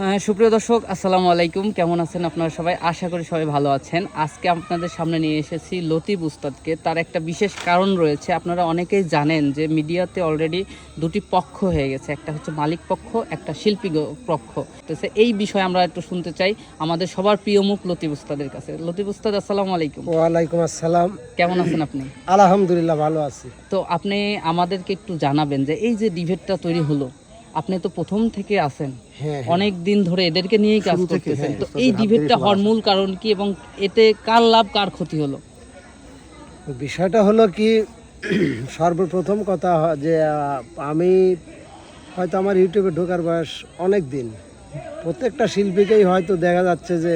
হ্যাঁ, সুপ্রিয় দর্শক আসসালামু আলাইকুম। কেমন আছেন আপনারা সবাই? আশা করি সবাই ভালো আছেন। আজকে আপনাদের সামনে নিয়ে এসেছি লতিফ উস্তাদকে। তার একটা বিশেষ কারণ রয়েছে আপনারা অনেকেই জানেন যে মিডিয়াতে অলরেডি দুটি পক্ষ হয়ে গেছে। একটা হচ্ছে মালিক পক্ষ একটা শিল্পী পক্ষ। তো এই বিষয়ে আমরা একটু শুনতে চাই আমাদের সবার প্রিয় মুখ লতিফ উস্তাদের কাছে। লতিফ উস্তাদ আসসালামু আলাইকুম। ওয়ালাইকুম আসসালাম। কেমন আছেন আপনি? আলহামদুলিল্লাহ ভালো আছি। তো আপনি আমাদেরকে একটু জানাবেন যে এই যে ডিবেটটা তৈরি হলো আপনি তো প্রথম থেকে আছেন। হ্যাঁ অনেক দিন ধরে এদেরকে নিয়েই কাজ করতেছেন। হ্যাঁ, তো এই ডিবেটটা হওয়ার মূল কারণ কি এবং এতে কার লাভ কার ক্ষতি হলো? বিষয়টা হলো কি সর্বপ্রথম কথা যে আমি হয়তো আমার ইউটিউবে ঢোকার বয়স অনেক দিন। প্রত্যেকটা শিল্পীকেই হয়তো দেখা যাচ্ছে যে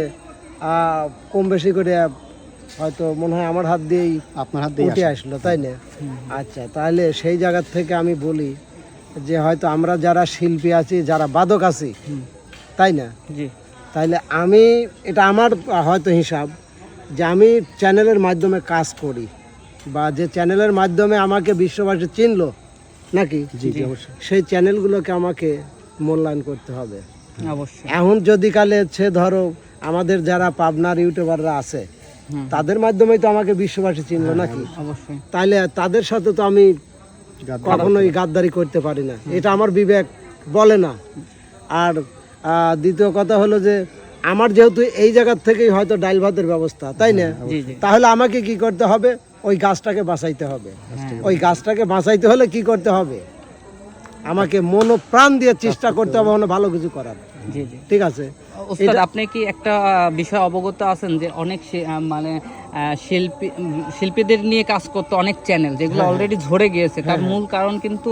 আহ, কম বেশি করে হয়তো মনে হয় আমার হাত দিয়েই আপনার হাত উঠে আসলো তাই না? আচ্ছা তাহলে সেই জায়গার থেকে আমি বলি যে হয়তো আমরা যারা শিল্পী আছি যারা বাদক আছি তাই না? জি। তাইলে আমি এটা আমার হয়তো হিসাব যে আমি চ্যানেলের মাধ্যমে কাজ করি বা যে চ্যানেলের মাধ্যমে আমাকে বিশ্ববাসী চিনলো নাকি? জি, অবশ্যই। সেই চ্যানেলগুলোকে আমাকে মূল্যায়ন করতে হবে। অবশ্যই। এখন যদি কালে সে ধরো আমাদের যারা পাবনার ইউটিউবাররা আছে তাদের মাধ্যমেই তো আমাকে বিশ্ববাসী চিনলো নাকি? অবশ্যই। তাইলে তাদের সাথে তো আমি কখনোই গাদ্দারি করতে পারি না। এটা আমার বিবেক বলে না। আর দ্বিতীয় কথা হলো যে আমার যেহেতু এই জায়গার থেকেই হয়তো ডাইল ভাতের ব্যবস্থা তাই না? জি তাহলে আমাকে কি করতে হবে? ওই গাছটাকে বাঁচাইতে হবে। হ্যাঁ। ওই গাছটাকে বাঁচাইতে হলে কি করতে হবে? আমাকে মনো প্রাণ দিয়ে চেষ্টা করতে হবে ভালো কিছু করার। ঠিক আছে? ওস্তাদ আপনি কি একটা বিষয় অবগত আছেন যে অনেক মানে শিল্পী শিল্পীদের নিয়ে কাজ করতে অনেক চ্যানেল যেগুলো অলরেডি ঝরে গিয়েছে। তার মূল কারণ কিন্তু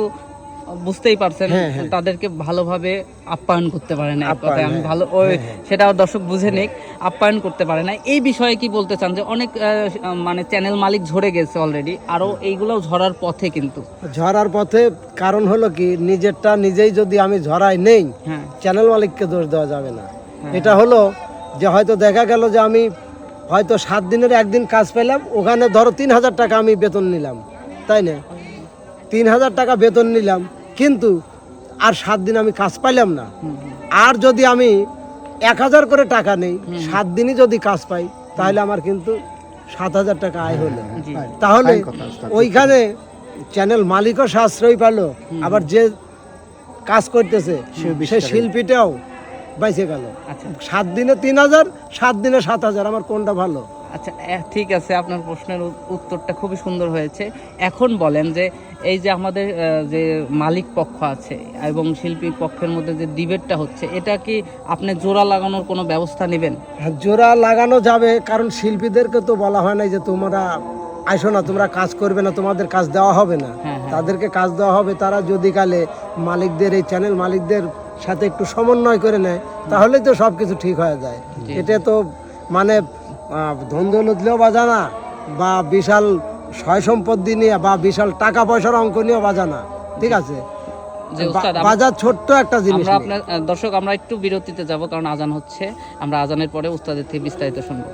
বুঝতেই পারছেন হ্যাঁ, হ্যাঁ। তাদেরকে ভালোভাবে আপ্যায়ন করতে পারে না কথায়। আমি হ্যাঁ। ভালো ওই সেটা দর্শক বুঝে নিক আপ্যায়ন করতে পারে না। এই বিষয়ে কি বলতে চান যে অনেক মানে চ্যানেল মালিক ঝরে গেছে অলরেডি আরও এইগুলোও ঝরার পথে কিন্তু। ঝরার পথে কারণ হলো কি নিজেরটা নিজেই যদি আমি ঝরাই নেই হ্যাঁ। চ্যানেল মালিককে দোষ দেওয়া যাবে না। এটা হলো যে হয়তো দেখা গেল যে আমি হয়তো সাত দিনের একদিন কাজ পেলাম ওখানে ধরো তিন হাজার টাকা আমি বেতন নিলাম তাই না? তিন হাজার টাকা বেতন নিলাম কিন্তু আর সাত দিন আমি কাজ পাইলাম না। আর যদি আমি এক হাজার করে টাকা নেই সাত দিনই যদি কাজ পাই তাহলে আমার কিন্তু সাত হাজার টাকা আয় হলো। তাহলে ওইখানে চ্যানেল মালিকও সাশ্রয় পেল আবার যে কাজ করতেছে সে শিল্পীটাও বাইসে গেল। আচ্ছা। সাত দিনে তিন হাজার সাত দিনে সাত হাজার। আমার কোনটা ভালো? আচ্ছা ঠিক আছে আপনার প্রশ্নের উত্তরটা খুবই সুন্দর হয়েছে। এখন বলেন যে এই যে আমাদের যে মালিক পক্ষ আছে এবং শিল্পী পক্ষের মধ্যে যে ডিবেটটা হচ্ছে এটা কি আপনি জোড়া লাগানোর কোনো ব্যবস্থা নেবেন? হ্যাঁ, জোড়া লাগানো যাবে কারণ শিল্পীদেরকে তো বলা হয় না যে তোমরা আইসো না তোমরা কাজ করবে না তোমাদের কাজ দেওয়া হবে না। হ্যাঁ হ্যাঁ। তাদেরকে কাজ দেওয়া হবে। তারা যদি কালে মালিকদের এই চ্যানেল মালিকদের সাথে একটু সমন্বয় করে নেয় তাহলেই তো সব কিছু ঠিক হয়ে যায়। এটা তো মানে ধন নিয়েও বাজানা বা বিশাল সয় সম্পত্তি নিয়ে বা বিশাল টাকা পয়সার অঙ্ক নিয়েও বাজানা ঠিক আছে? বাজার ছোট্ট একটা জিনিস আমরা আপনার দর্শক আমরা একটু বিরতিতে যাব কারণ আজান হচ্ছে। আমরা আজানের পরে উস্তাদের থেকে বিস্তারিত শুনব।